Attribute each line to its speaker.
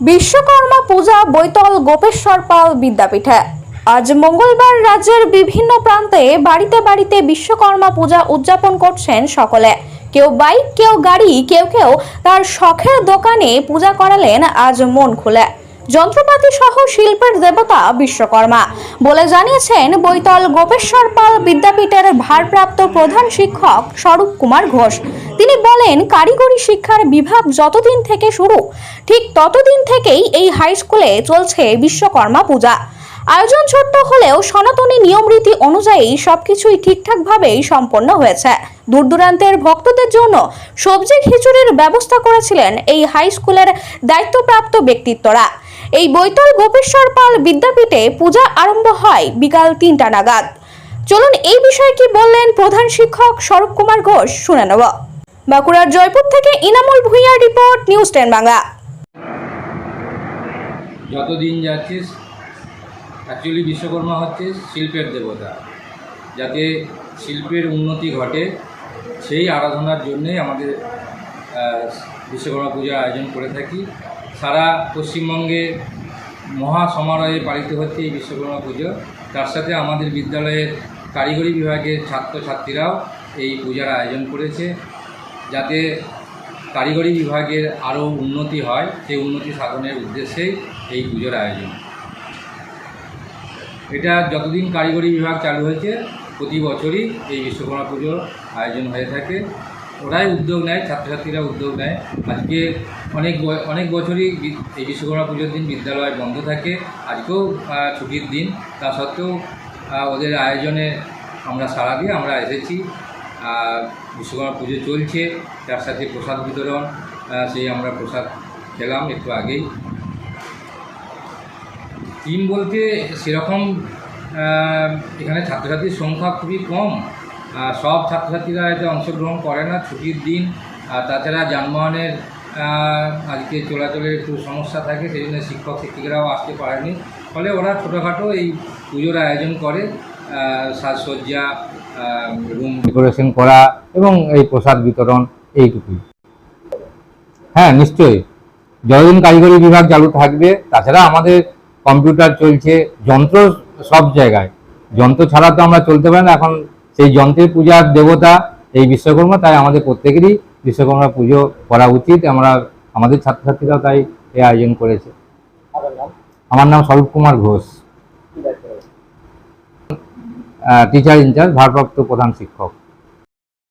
Speaker 1: বিশ্বকর্মা পূজা বৈতল গোপেশ্বর পাল বিদ্যাপীঠে। আজ মঙ্গলবার রাজ্যের বিভিন্ন প্রান্তে বাড়িতে বাড়িতে বিশ্বকর্মা পূজা উদযাপন করছেন সকলে। কেউ বাইক, কেউ গাড়ি, কেউ কেউ তার শখের দোকানে পূজা করালেন, আজ মন খুলে। যন্ত্রপাতি সহ শিল্পের দেবতা বিশ্বকর্মা বলে জানিয়েছেন বৈতল গোপেশ্বর পাল বিদ্যাপীঠের ভারপ্রাপ্ত প্রধান শিক্ষক স্বরূপ কুমার ঘোষ। তিনি বলেন, কারিগরি শিক্ষার বিভাগ যতদিন থেকে শুরু, ঠিক ততদিন থেকেই এই হাই স্কুলে চলছে বিশ্বকর্মা পূজা। আয়োজন ছোট্ট হলেও সনাতনী নিয়মরীতি অনুযায়ী সবকিছুই ঠিকঠাকভাবেই সম্পন্ন হয়েছে। দূর দূরান্তের ভক্তদের জন্য সবজি খিচুড়ির ব্যবস্থা করেছিলেন এই হাই স্কুলের দায়িত্বপ্রাপ্ত ব্যক্তিত্বরা। এই বৈতল গোপেশ্বর পাল বিদ্যাপীঠে পূজা আরম্ভ হয় বিকাল তিনটা নাগাদ। চলুন এই বিষয়ে কি বললেন প্রধান শিক্ষক স্বরূপ কুমার ঘোষ, শুনে নেব। বাঁকুড়ার জয়পুর থেকে ইনামুল ভুঁইয়ার রিপোর্ট, নিউজ টেন বাংলা।
Speaker 2: যত দিন যাচ্ছে অ্যাকচুয়ালি বিশ্বকর্মা হচ্ছে শিল্পের দেবতা। যাতে শিল্পের উন্নতি ঘটে, সেই আরাধনার জন্যেই আমাদের বিশ্বকর্মা পূজার আয়োজন করে থাকি। সারা পশ্চিমবঙ্গে মহা সমারোহে পালিত হচ্ছে এই বিশ্বকর্মা পুজো। তার সাথে আমাদের বিদ্যালয়ের কারিগরি বিভাগের ছাত্রছাত্রীরাও এই পূজার আয়োজন করেছে, যাতে কারিগরি বিভাগের আরও উন্নতি হয় সেই উন্নতি সাধনের উদ্দেশ্যেই এই পুজোর আয়োজন। এটা যতদিন কারিগরি বিভাগ চালু হয়েছে, প্রতি বছরই এই বিশ্বকর্মা পুজোর আয়োজন হয়ে থাকে। ওরাই উদ্যোগ নেয়, ছাত্রছাত্রীরা উদ্যোগ নেয়। আজকে অনেক অনেক বছরই এই বিশ্বকর্মা পুজোর দিন বিদ্যালয় বন্ধ থাকে। আজকেও ছুটির দিন। তা সত্ত্বেও ওদের আয়োজনে আমরা সাড়া দিয়ে আমরা এসেছি। বিশ্বকর্মা পুজো চলছে, তার সাথে প্রসাদ বিতরণ সেই আমরা প্রসাদ খেলাম একটু আগেই। টিম বলতে সেরকম এখানে ছাত্রছাত্রীর সংখ্যা খুবই কম। সব ছাত্রছাত্রীরা এতে অংশগ্রহণ করে না, ছুটির দিন। আর তাছাড়া যানবাহনের আজকে চলাচলের একটু সমস্যা থাকে সেই জন্য শিক্ষক, শিক্ষিকারাও আসতে পারেনি ফলে ওরা ছোটোখাটো এই পুজোর আয়োজন করে সাজসজ্জা রুম ডেকোরেশন করা এবং এই প্রসাদ বিতরণ, এইটুকুই। হ্যাঁ নিশ্চয়ই। যতদিন কারিগরি বিভাগ চালু থাকবে, তাছাড়া আমাদের কম্পিউটার চলছে, যন্ত্র সব জায়গায়। যন্ত্র ছাড়া তো আমরা চলতে পারি না, এখন সেই যন্ত্রের পূজার দেবতা এই বিশ্বকর্মা তাই আমাদের প্রত্যেকেরই বিশ্বকর্মা পুজো করা উচিত। আমরা আমাদের ছাত্রছাত্রীরাও তাই এই আয়োজন করেছে। আমার নাম স্বরূপ কুমার ঘোষ। টিচার ইনচার্জ ভারপ্রাপ্ত প্রধান শিক্ষক।